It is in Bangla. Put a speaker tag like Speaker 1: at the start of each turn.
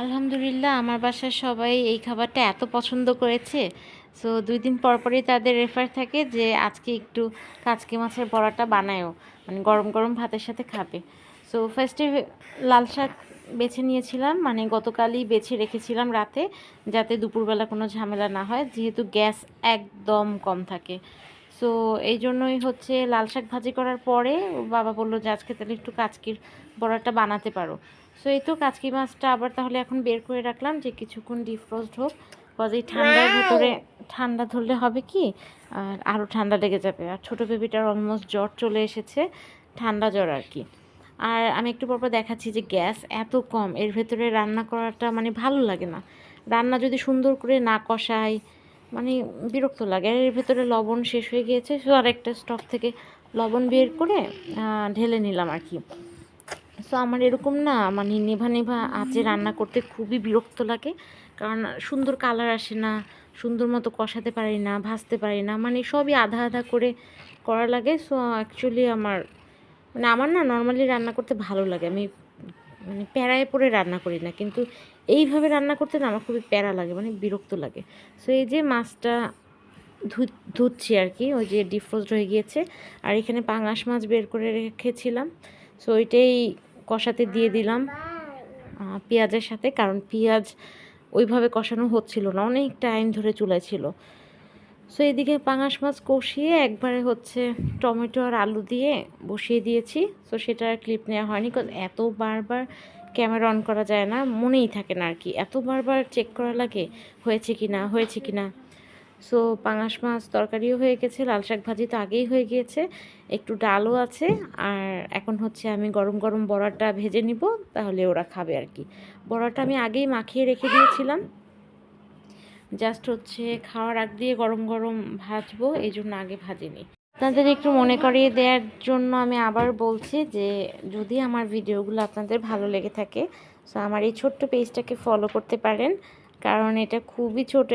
Speaker 1: আলহামদুলিল্লাহ, আমার বাসার সবাই এই খাবারটা এত পছন্দ করেছে। সো দুই দিন পর পরই তাদের রেফার থাকে যে আজকে একটু কাচকি মাছের বড়াটা বানায়ও। মানে গরম গরম ভাতের সাথে খাবে। সো ফার্স্টে লাল শাক বেছে নিয়েছিলাম মানে গতকালই বেছে রেখেছিলাম রাতে, যাতে দুপুরবেলা কোনো ঝামেলা না হয়, যেহেতু গ্যাস একদম কম থাকে। সো এই জন্যই হচ্ছে লাল শাক ভাজি করার পরে বাবা বলল যে আজকে তাহলে একটু কাচকির বড়াটা বানাতে পারো। সো এই তো কাচকি মাছটা আবার তাহলে এখন বের করে রাখলাম যে কিছুক্ষণ ডিফ্রোস্ট হোক কজ এই ঠান্ডার ভিতরে ঠান্ডা ধরলে হবে কি? আর আরও ঠান্ডা লেগে যাবে। আর ছোটো বেবিটার অলমোস্ট জ্বর চলে এসেছে ঠান্ডা জ্বর আর কি। আর আমি একটু পরপর দেখাচ্ছি যে গ্যাস এত কম এর ভেতরে রান্না করাটা মানে ভালো লাগে না। রান্না যদি সুন্দর করে না কষাই মানে বিরক্ত লাগে। আর এর ভেতরে লবণ শেষ হয়ে গিয়েছে সো আর একটা স্টক থেকে লবণ বের করে ঢেলে নিলাম আর কি। সো আমার এরকম না মানে নেভা নেভা আঁচে রান্না করতে খুবই বিরক্ত লাগে, কারণ সুন্দর কালার আসে না, সুন্দর মতো কষাতে পারি না, ভাজতে পারি না মানে সবই আধা আধা করে করা লাগে। সো অ্যাকচুয়ালি আমার মানে আমার না নর্মালি রান্না করতে ভালো লাগে। আমি মানে প্যারায় পরে রান্না করি না, কিন্তু এইভাবে রান্না করতে না আমার খুবই প্যারা লাগে মানে বিরক্ত লাগে। সো এই যে মাছটা ধুচ্ছি আর কি, ওই যে ডিফ্রোস্ট হয়ে গিয়েছে, আর এখানে পাঙাশ মাছ বের করে রেখেছিলাম। সো ওইটাই কষাতে দিয়ে দিলাম পেঁয়াজের সাথে, কারণ পেঁয়াজ ওইভাবে কষানো হচ্ছিল না, অনেক টাইম ধরে চুলায় ছিল। সো এদিকে পাঙাশ মাছ কষিয়ে একবারে হচ্ছে টমেটো আর আলু দিয়ে বসিয়ে দিয়েছি। সো সেটা আর ক্লিপ নেওয়া হয়নি কারণ এত বারবার ক্যামেরা অন করা যায় না, মনেই থাকে না আর কি। এত বারবার চেক করা লাগে, হয়েছে কি না, হয়েছে কি না। সো পাঙাশ মাছ তরকারিও হয়ে গেছে, লাল শাক ভাজি তো আগেই হয়ে গিয়েছে। একটু ডালও আছে, আর এখন হচ্ছে আমি গরম গরম বড়াটা ভেজে নিব, তাহলে ওরা খাবে আর কি। বড়াটা আমি আগেই মাখিয়ে রেখে দিয়েছিলাম। জাস্ট হচ্ছে খাওয়ার আগ দিয়ে গরম গরম ভাজবো এই জন্য আগে ভাজিনি। আপনাদের একটু মনে করিয়ে দেওয়ার জন্য আমি আবার বলছি যে, যদি আমার ভিডিওগুলো আপনাদের ভালো লেগে থাকে সো আমার এই ছোট্ট পেজটাকে ফলো করতে পারেন, কারণ এটা খুবই ছোট